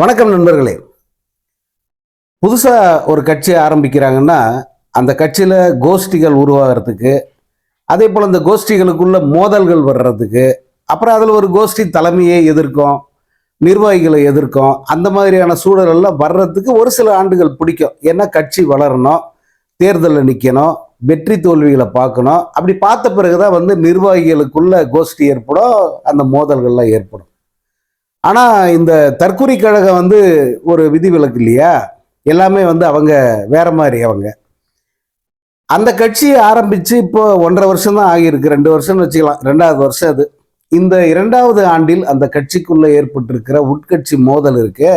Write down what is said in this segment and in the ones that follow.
வணக்கம் நண்பர்களே. புதுசாக ஒரு கட்சி ஆரம்பிக்கிறாங்கன்னா அந்த கட்சியில் கோஷ்டிகள் உருவாகிறதுக்கு அதே போல் இந்த கோஷ்டிகளுக்குள்ள மோதல்கள் வர்றதுக்கு அப்புறம் அதில் ஒரு கோஷ்டி தலைமையை எதிர்க்கும் நிர்வாகிகளை எதிர்க்கும் அந்த மாதிரியான சூழலெல்லாம் வர்றதுக்கு ஒரு சில ஆண்டுகள் பிடிக்கும். ஏன்னா கட்சி வளரணும் தேர்தலில் நிற்கணும் வெற்றி தோல்விகளை பார்க்கணும். அப்படி பார்த்த பிறகு தான் வந்து நிர்வாகிகளுக்குள்ள கோஷ்டி ஏற்படும் அந்த மோதல்கள்லாம் ஏற்படும். ஆனால் இந்த தற்கொலை கழகம் வந்து ஒரு விதிவிலக்கு இல்லையா? எல்லாமே வந்து அவங்க வேற மாதிரி அவங்க. அந்த கட்சியை ஆரம்பித்து இப்போ ஒன்றரை வருஷம் தான் ஆகியிருக்கு. ரெண்டு வருஷம்னு வச்சுக்கலாம். ரெண்டாவது வருஷம் அது. இந்த இரண்டாவது ஆண்டில் அந்த கட்சிக்குள்ளே ஏற்பட்டிருக்கிற உட்கட்சி மோதல் இருக்கு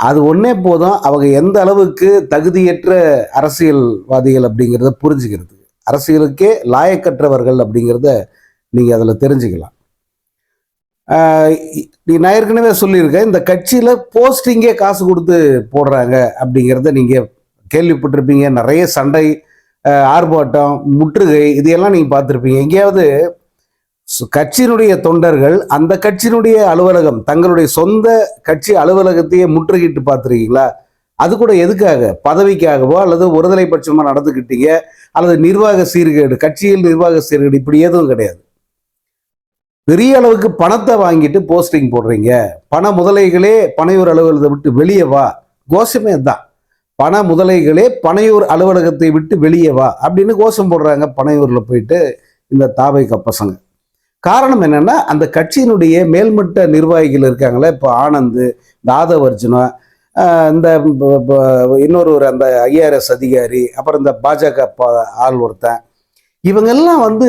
அது ஒன்றே போதும். அவங்க எந்த அளவுக்கு தகுதியற்ற அரசியல்வாதிகள் அப்படிங்கிறத புரிஞ்சுக்கிறது அரசியலுக்கே லாயக்கற்றவர்கள் அப்படிங்கிறத நீங்கள் அதில் தெரிஞ்சுக்கலாம். நான் ஏற்கனவே சொல்லியிருக்கேன் இந்த கட்சியில் போஸ்டிங்கே காசு கொடுத்து போடுறாங்க அப்படிங்கிறத நீங்கள் கேள்விப்பட்டிருப்பீங்க. நிறைய சண்டை ஆர்ப்பாட்டம் முற்றுகை இதையெல்லாம் நீங்கள் பார்த்துருப்பீங்க. எங்கேயாவது கட்சியினுடைய தொண்டர்கள் அந்த கட்சியினுடைய அலுவலகம் தங்களுடைய சொந்த கட்சி அலுவலகத்தையே முற்றுகிட்டு பார்த்துருக்கீங்களா? அது கூட எதுக்காக? பதவிக்காகவோ அல்லது ஒருதலை பட்சமாக நடந்துக்கிட்டீங்க அல்லது நிர்வாக சீர்கேடு கட்சியில் நிர்வாக சீர்கேடு இப்படி எதுவும் கிடையாது. பெரிய அளவுக்கு பணத்தை வாங்கிட்டு போஸ்டிங் போடுறீங்க. பண முதலைகளே பனையூர் அலுவலகத்தை விட்டு வெளியே வா. கோஷமே தான் பண முதலைகளே பனையூர் அலுவலகத்தை விட்டு வெளியே வா அப்படின்னு கோஷம் போடுறாங்க பனையூரில் போயிட்டு இந்த தாவை பசங்க காரணம் என்னென்னா அந்த கட்சியினுடைய மேல்மட்ட நிர்வாகிகள் இருக்காங்களே இப்போ ஆனந்த் இந்த அர்ஜுனா இந்த இன்னொரு அந்த ஐஆர்எஸ் அதிகாரி அப்புறம் இந்த பாஜக ஆள் ஒருத்தன் இவங்கெல்லாம் வந்து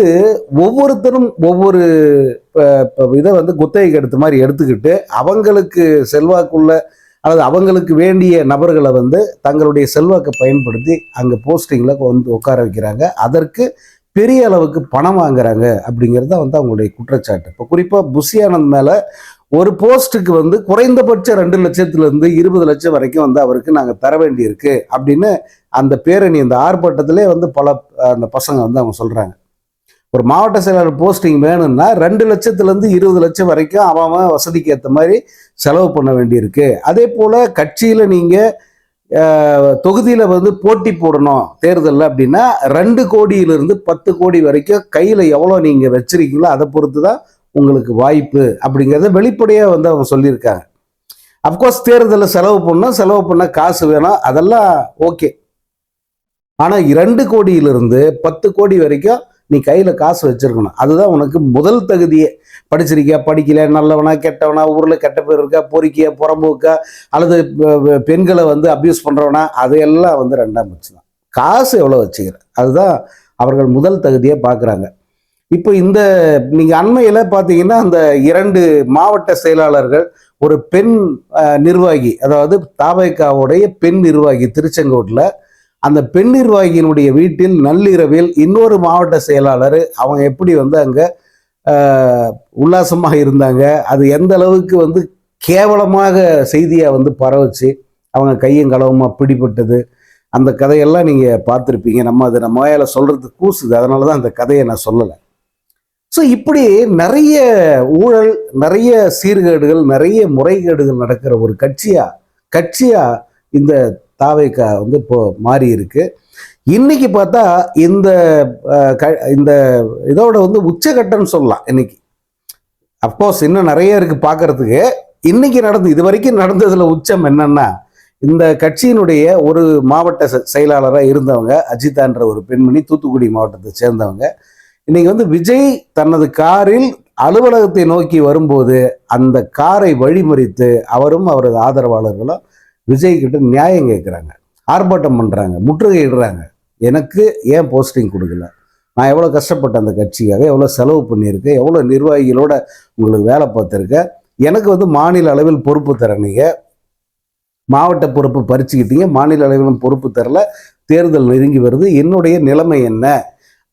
ஒவ்வொருத்தரும் ஒவ்வொரு இதை வந்து குத்தகைக்கு எடுத்த மாதிரி எடுத்துக்கிட்டு அவங்களுக்கு செல்வாக்குள்ள அல்லது அவங்களுக்கு வேண்டிய நபர்களை வந்து தங்களுடைய செல்வாக்கை பயன்படுத்தி அங்கே போஸ்டிங்கில் வந்து உட்கார வைக்கிறாங்க. அதற்கு பெரிய அளவுக்கு பணம் வாங்குறாங்க அப்படிங்கிறது தான் வந்து அவங்களுடைய குற்றச்சாட்டு. இப்போ குறிப்பாக புஷியானந்த் மேலே ஒரு போஸ்ட்டுக்கு வந்து குறைந்தபட்சம் ரெண்டு லட்சத்துலேருந்து இருபது லட்சம் வரைக்கும் வந்து அவருக்கு நாங்கள் தர வேண்டியிருக்கு அப்படின்னு அந்த பேரணி அந்த ஆர்ப்பாட்டத்திலே வந்து பல அந்த பசங்க வந்து அவங்க சொல்கிறாங்க ஒரு மாவட்ட செயலாளர் போஸ்டிங் வேணும்னா ரெண்டு லட்சத்துலேருந்து இருபது லட்சம் வரைக்கும் அவன் வசதிக்கு ஏற்ற மாதிரி செலவு பண்ண வேண்டியிருக்கு. அதே போல் கட்சியில் நீங்கள் தொகுதியில் வந்து போட்டி போடணும் தேர்தலில் அப்படின்னா ரெண்டு கோடியிலிருந்து பத்து கோடி வரைக்கும் கையில் எவ்வளோ நீங்கள் வச்சுருக்கீங்களோ அதை பொறுத்து தான் உங்களுக்கு வாய்ப்பு அப்படிங்கிறத வெளிப்படையாக வந்து அவங்க சொல்லியிருக்காங்க. அஃப்கோர்ஸ் தேர்தலில் செலவு பண்ணால் செலவு பண்ணால் காசு வேணும் அதெல்லாம் ஓகே ஆனால் இரண்டு கோடியிலிருந்து பத்து கோடி வரைக்கும் நீ கையில் காசு வச்சிருக்கணும். அதுதான் உனக்கு முதல் தகுதியே. படிச்சிருக்கியா? படிக்கல நல்லவனா கெட்டவனா? ஊரில் கெட்ட பேர் இருக்கா? பொறுக்கியா? புறம்போக்கா அல்லது பெண்களை வந்து அப்யூஸ் பண்ணுறவனா அதையெல்லாம் வந்து ரெண்டாம் பட்சம் தான் காசு எவ்வளோ வச்சுக்கிற? அதுதான் அவர்கள் முதல் தகுதியை பார்க்குறாங்க. இப்போ இந்த நீங்கள் அண்மையில் பார்த்தீங்கன்னா அந்த இரண்டு மாவட்ட செயலாளர்கள் ஒரு பெண் நிர்வாகி அதாவது தாபைக்காவுடைய பெண் நிர்வாகி திருச்செங்கோட்டில் அந்த பெண் நிர்வாகியினுடைய வீட்டில் நள்ளிரவில் இன்னொரு மாவட்ட செயலாளர் அவங்க எப்படி வந்து அங்கே உல்லாசமாக இருந்தாங்க அது எந்த அளவுக்கு வந்து கேவலமாக செய்தியாக வந்து பரவச்சு அவங்க கையும் களவுமா பிடிபட்டது அந்த கதையெல்லாம் நீங்கள் பார்த்துருப்பீங்க. நம்ம அதை நம்ம வாயால சொல்கிறது கூசுது அதனால தான் அந்த கதையை நான் சொல்லலை. ஸோ இப்படி நிறைய ஊழல் நிறைய சீர்கேடுகள் நிறைய முறைகேடுகள் நடக்கிற ஒரு கட்சியாக கட்சியாக இந்த தாவேக்கா வந்து இப்போ மாறி இருக்கு இன்னைக்கு பார்த்தா இந்த க- இந்த இதோட வந்து உச்சகட்டம்னு சொல்லலாம் இன்னைக்கு. அப்கோர்ஸ் இன்னும் நிறைய இருக்கு பார்க்கறதுக்கு. இன்னைக்கு நடந்து இது வரைக்கும் நடந்ததுல உச்சம் என்னன்னா இந்த கட்சியினுடைய ஒரு மாவட்ட செ- செயலாளராக இருந்தவங்க அஜிதான்ற ஒரு பெண்மணி தூத்துக்குடி மாவட்டத்தை சேர்ந்தவங்க இன்னைக்கு வந்து விஜய் தனது காரில் அலுவலகத்தை நோக்கி வரும்போது அந்த காரை வழிமறித்து அவரும் அவரது ஆதரவாளர்களும் விஜய் கிட்ட நியாயம் கேட்குறாங்க ஆர்ப்பாட்டம் பண்ணுறாங்க முற்றுகையிடுறாங்க. எனக்கு ஏன் போஸ்டிங் கொடுக்கல? நான் எவ்வளோ கஷ்டப்பட்டேன் அந்த கட்சிக்காக எவ்வளோ செலவு பண்ணியிருக்கேன் எவ்வளோ நிர்வாகிகளோட உங்களுக்கு வேலை பார்த்துருக்கேன். எனக்கு வந்து மாநில அளவில் பொறுப்பு தரனீங்க மாவட்ட பொறுப்பு பறிச்சுக்கிட்டீங்க மாநில அளவிலும் பொறுப்பு தரல. தேர்தல் நெருங்கி வருது. என்னுடைய நிலைமை என்ன?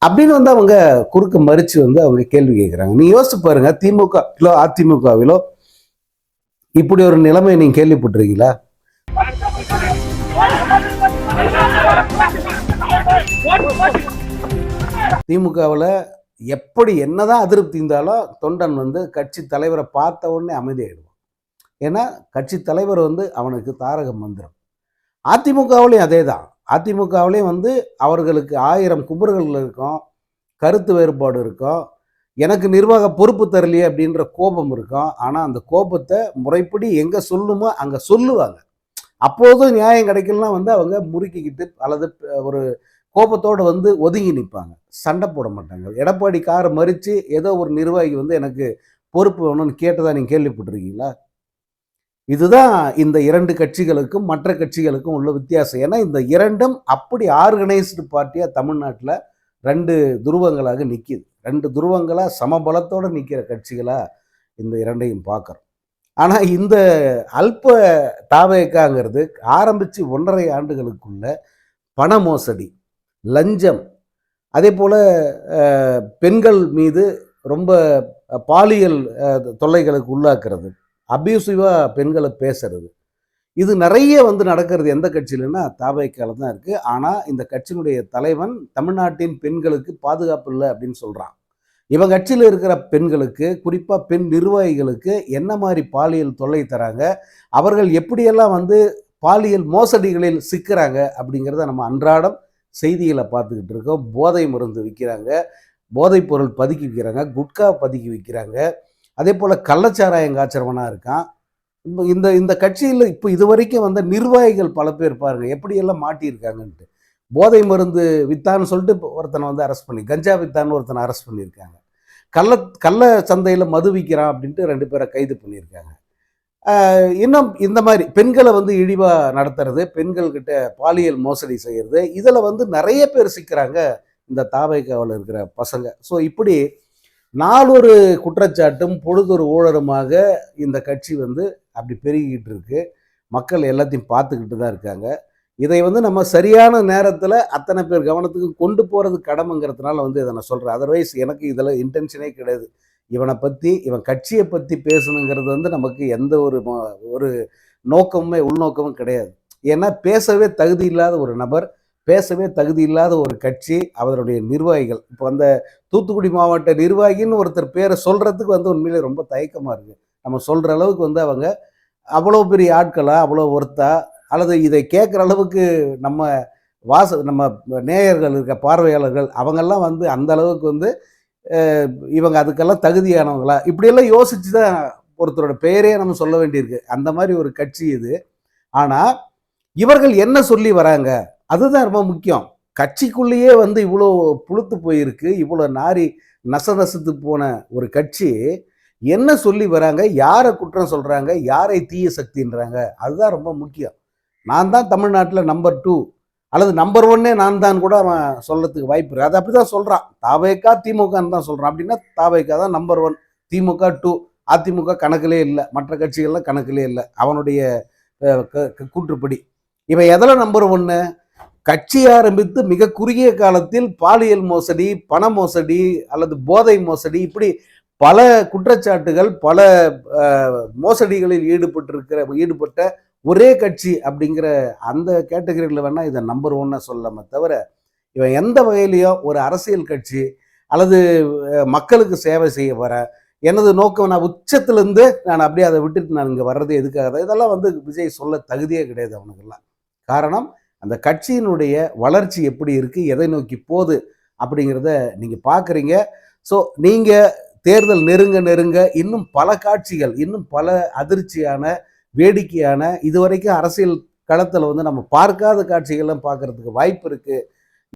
அப்படின்னு வந்து அவங்க குறுக்க மறித்து வந்து அவங்க கேள்வி கேட்குறாங்க நீ யோசிச்சு பாருங்க திமுகவிலோ அதிமுகவிலோ இப்படி ஒரு நிலைமை நீங்க கேள்விப்பட்டிருக்கீங்களா? திமுகவில் எப்படி என்னதான் அதிருப்தி இருந்தாலும் தொண்டன் வந்து கட்சி தலைவரை பார்த்த உடனே அமைதியாயிடுவான். ஏன்னா கட்சி தலைவர் வந்து அவனுக்கு தாரக மந்திரம். அதிமுகவிலையும் அதே தான் அதிமுகவிலையும் வந்து அவர்களுக்கு ஆயிரம் குபர்கள் இருக்கும் கருத்து வேறுபாடு இருக்கும் எனக்கு நிர்வாக பொறுப்பு தரலையே அப்படின்ற கோபம் இருக்கும். ஆனால் அந்த கோபத்தை முறைப்படி எங்கே சொல்லுமோ அங்கே சொல்லுவாங்க. அப்போதும் நியாயம் கிடைக்கலாம் வந்து அவங்க முறுக்கிக்கிட்டு அல்லது ஒரு கோபத்தோடு வந்து ஒதுங்கி நிற்பாங்க. சண்டை போட மாட்டாங்க. எடப்பாடி காரை மறித்து ஏதோ ஒரு நிர்வாகி வந்து எனக்கு பொறுப்பு வேணும்னு கேட்டதாக நீங்கள் கேள்விப்பட்டிருக்கீங்களா? இதுதான் இந்த இரண்டு கட்சிகளுக்கும் மற்ற கட்சிகளுக்கும் உள்ள வித்தியாசம். ஏன்னா இந்த இரண்டும் அப்படி ஆர்கனைஸ்டு பார்ட்டியாக தமிழ்நாட்டில் ரெண்டு துருவங்களாக நிற்கிது ரெண்டு துருவங்களாக சமபலத்தோடு நிற்கிற கட்சிகளாக இந்த இரண்டையும் பார்க்குறோம். ஆனால் இந்த அல்ப தாவேக்காங்கிறது ஆரம்பித்து ஒன்றரை ஆண்டுகளுக்குள்ள பண மோசடி லஞ்சம் அதே போல் பெண்கள் மீது ரொம்ப பாலியல் தொல்லைகளுக்கு உள்ளாக்குறது அபியூசிவாக பெண்களை பேசுறது. இது நிறைய வந்து நடக்கிறது எந்த கட்சியிலன்னா தாபைக்கால தான் இருக்குது ஆனால் இந்த கட்சியினுடைய தலைவன் தமிழ்நாட்டின் பெண்களுக்கு பாதுகாப்பு இல்லை அப்படின்னு சொல்கிறான் இவன் கட்சியில் இருக்கிற பெண்களுக்கு குறிப்பாக பெண் நிர்வாகிகளுக்கு என்ன மாதிரி பாலியல் தொல்லை தராங்க? அவர்கள் எப்படியெல்லாம் வந்து பாலியல் மோசடிகளில் சிக்கிறாங்க அப்படிங்கிறத நம்ம அன்றாடம் செய்திகளை பார்த்துக்கிட்டு இருக்கோம். போதை மருந்து விற்கிறாங்க போதைப் பொருள் பதுக்கி விற்கிறாங்க குட்கா பதுக்கி விற்கிறாங்க அதே போல் கள்ளச்சாராயம் காய்ச்சறவனாக இருக்கான். இந்த இந்த கட்சியில் இப்போ இது வரைக்கும் வந்த நிர்வாகிகள் பல பேர் பாருங்க எப்படியெல்லாம் மாட்டியிருக்காங்கன்ட்டு. போதை மருந்து வித்தான்னு சொல்லிட்டு இப்போ ஒருத்தனை வந்து அரெஸ்ட் பண்ணி கஞ்சா வித்தான்னு ஒருத்தனை அரெஸ்ட் பண்ணியிருக்காங்க. கள்ள கள்ள சந்தையில் மது விற்கிறான் அப்படின்ட்டு ரெண்டு பேரை கைது பண்ணியிருக்காங்க. இன்னும் இந்த மாதிரி பெண்களை வந்து இழிவாக நடத்துறது பெண்கள்கிட்ட பாலியல் மோசடி செய்கிறது இதில் வந்து நிறைய பேர் சிக்கிறாங்க இந்த தாவைக்காவில் இருக்கிற பசங்க. ஸோ இப்படி நாலொரு குற்றச்சாட்டும் பொழுதொரு ஊழலுமாக இந்த கட்சி வந்து அப்படி பெருகிக்கிட்டு இருக்கு மக்கள் எல்லாத்தையும் பார்த்துக்கிட்டு தான் இருக்காங்க. இதை வந்து நம்ம சரியான நேரத்தில் அத்தனை பேர் கவனத்துக்கு கொண்டு போகிறது கடமைங்கிறதுனால வந்து இதை நான் சொல்கிறேன் அதர்வைஸ் எனக்கு இதில் இன்டென்ஷனே கிடையாது. இவனை பற்றி இவன் கட்சியை பற்றி பேசணுங்கிறது வந்து நமக்கு எந்த ஒரு ம- ஒரு நோக்கமுமே உள்நோக்கமும் கிடையாது. ஏன்னா பேசவே தகுதி இல்லாத ஒரு நபர் பேசவே தகுதி இல்லாத ஒரு கட்சி அவருடைய நிர்வாகிகள். இப்போ அந்த தூத்துக்குடி மாவட்ட நிர்வாகின்னு ஒருத்தர் பேரை சொல்கிறதுக்கு வந்து உண்மையிலே ரொம்ப தயக்கமாக இருக்குது நம்ம சொல்கிற அளவுக்கு வந்து அவங்க அவ்வளோ பெரிய ஆட்களா அவ்வளோ ஒருத்தா அல்லது இதை கேட்குற அளவுக்கு நம்ம வாச நம்ம நேயர்கள் இருக்க பார்வையாளர்கள் அவங்கெல்லாம் வந்து அந்த அளவுக்கு வந்து இவங்க அதுக்கெல்லாம் தகுதியானவங்களா? இப்படியெல்லாம் யோசிச்சு தான் ஒருத்தரோட பெயரே நம்ம சொல்ல வேண்டியிருக்கு. அந்த மாதிரி ஒரு கட்சி இது. ஆனால் இவர்கள் என்ன சொல்லி வராங்க? அதுதான் ரொம்ப முக்கியம். கட்சிக்குள்ளேயே வந்து இவ்வளோ புழுத்து போயிருக்கு இவ்வளோ நாரி நச நசத்து போன ஒரு கட்சி என்ன சொல்லி வராங்க யாரை குற்றம் சொல்கிறாங்க யாரை தீய சக்தின்றாங்க அதுதான் ரொம்ப முக்கியம். நான் தான் தமிழ்நாட்டில் நம்பர் டூ அல்லது நம்பர் ஒன்னே நான் தான் கூட அவன் சொல்கிறதுக்கு வாய்ப்பு இருக்குது அது அப்படி தான் சொல்கிறான் தாவேக்கா திமுகன்னு தான் சொல்கிறான் அப்படின்னா தாவேக்கா தான் number one DMK two AIADMK கணக்கிலே இல்லை. மற்ற கட்சிகள்லாம் கணக்கிலே இல்லை. அவனுடைய க- க- கூற்றுப்படி. இவன் எதில் நம்பர் ஒன்று கட்சி ஆரம்பித்து மிக குறுகிய காலத்தில் பாலியல் மோசடி பண மோசடி அல்லது போதை மோசடி இப்படி பல குற்றச்சாட்டுகள் பல மோசடிகளில் ஈடுபட்டிருக்கிற ஈடுபட்ட ஒரே கட்சி அப்படிங்கிற அந்த கேட்டகரியில் வேணால் இதை நம்பர் ஒன்னை சொல்லலாமே தவிர இவன் எந்த வகையிலையோ ஒரு அரசியல் கட்சி அல்லது மக்களுக்கு சேவை செய்ய வர எனது நோக்கம் நான் உச்சத்திலேருந்து நான் அப்படியே அதை விட்டுட்டு நான் இங்கே வர்றது எதுக்காக இதெல்லாம் வந்து விஜய் சொல்ல தகுதியே கிடையாது அவனுக்கெல்லாம். காரணம் அந்த கட்சியினுடைய வளர்ச்சி எப்படி இருக்குது எதை நோக்கி போகுது அப்படிங்கிறத நீங்கள் பார்க்குறீங்க ஸோ நீங்கள் தேர்தல் நெருங்க நெருங்க இன்னும் பல காட்சிகள் இன்னும் பல அதிர்ச்சியான வேடிக்கையான இதுவரைக்கும் அரசியல் களத்தில் வந்து நம்ம பார்க்காத காட்சிகள்லாம் பார்க்கறதுக்கு வாய்ப்பு இருக்குது